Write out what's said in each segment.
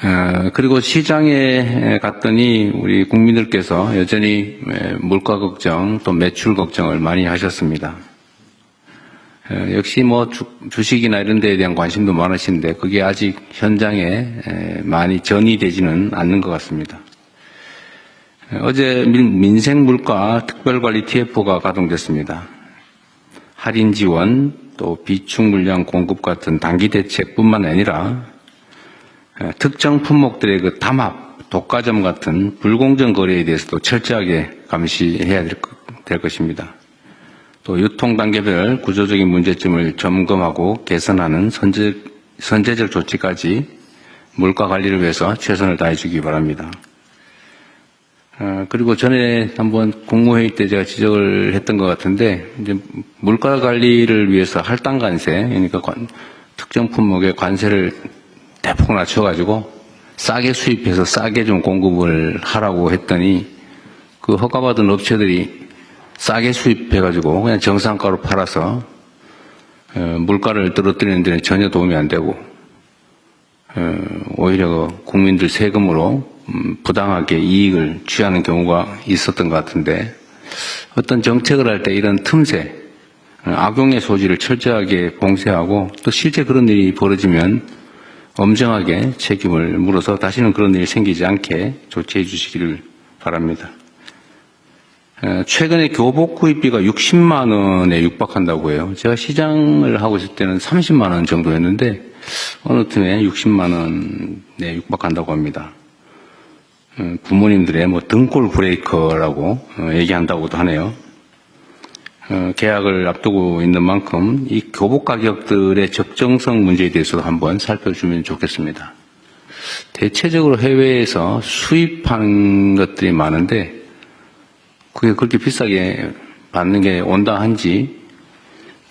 어, 그리고 시장에 갔더니 우리 국민들께서 여전히 에, 물가 걱정 또 매출 걱정을 많이 하셨습니다. 어, 역시 뭐 주, 주식이나 이런 데에 대한 관심도 많으신데 그게 아직 현장에 에, 많이 전이되지는 않는 것 같습니다. 에, 어제 민- 민생 물가 특별관리 TF가 가동됐습니다. 할인 지원 또 비축 물량 공급 같은 단기 대책뿐만 아니라 에, 특정 품목들의 그 담합, 독과점 같은 불공정 거래에 대해서도 철저하게 감시해야 될, 것- 될 것입니다. 또 유통 단계별 구조적인 문제점을 점검하고 개선하는 선제, 선제적 조치까지 물가 관리를 위해서 최선을 다해 주기 바랍니다. 어, 그리고 전에 한번 국무회의 때 제가 지적을 했던 것 같은데, 이제 물가 관리를 위해서 할당 관세, 그러니까 관- 특정 품목의 관세를 대폭 낮춰가지고 싸게 수입해서 싸게 좀 공급을 하라고 했더니 그 허가받은 업체들이 싸게 수입해가지고 그냥 정상가로 팔아서 어, 물가를 떨어뜨리는 데는 전혀 도움이 안 되고 어, 오히려 그 국민들 세금으로 음, 부당하게 이익을 취하는 경우가 있었던 것 같은데 어떤 정책을 할 때 이런 틈새 어, 악용의 소지를 철저하게 봉쇄하고 또 실제 그런 일이 벌어지면 엄정하게 책임을 물어서 다시는 그런 일이 생기지 않게 조치해 주시기를 바랍니다. 어, 최근에 교복 구입비가 60만 원에 육박한다고 해요. 제가 시장을 하고 있을 때는 30만 원 정도였는데 어느 틈에 60만 원에 육박한다고 합니다. 어, 부모님들의 뭐 등골 브레이커라고 어, 얘기한다고도 하네요. 어, 계약을 앞두고 있는 만큼 이 교복 가격들의 적정성 문제에 대해서도 한번 살펴주면 좋겠습니다. 대체적으로 해외에서 수입하는 것들이 많은데 그게 그렇게 비싸게 받는 게 온당한지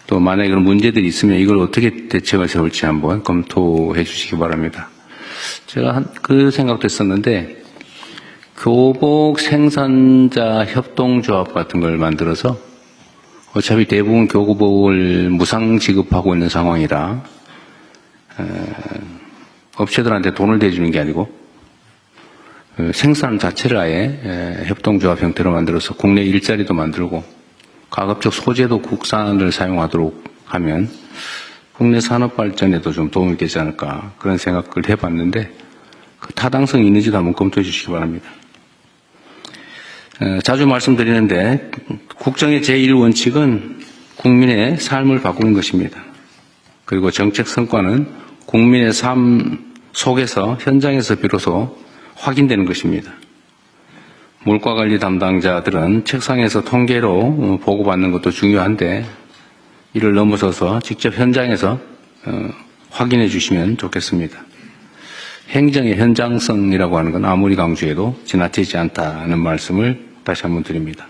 또 만약에 그런 문제들이 있으면 이걸 어떻게 대책을 세울지 한번 검토해 주시기 바랍니다. 제가 한, 그 생각도 했었는데 교복 생산자 협동조합 같은 걸 만들어서 어차피 대부분 교복을 무상 지급하고 있는 상황이라 에, 업체들한테 돈을 대주는 게 아니고 그 생산 자체를 아예 에, 협동조합 형태로 만들어서 국내 일자리도 만들고 가급적 소재도 국산을 사용하도록 하면 국내 산업 발전에도 좀 도움이 되지 않을까 그런 생각을 해봤는데 그 타당성이 있는지도 한번 검토해 주시기 바랍니다. 에, 자주 말씀드리는데 국정의 제1원칙은 국민의 삶을 바꾸는 것입니다. 그리고 정책 성과는 국민의 삶 속에서 현장에서 비로소 확인되는 것입니다. 물가 관리 담당자들은 책상에서 통계로 어, 보고받는 것도 중요한데 이를 넘어서서 직접 현장에서 어, 확인해 주시면 좋겠습니다. 행정의 현장성이라고 하는 건 아무리 강조해도 지나치지 않다는 말씀을 다시 한번 드립니다.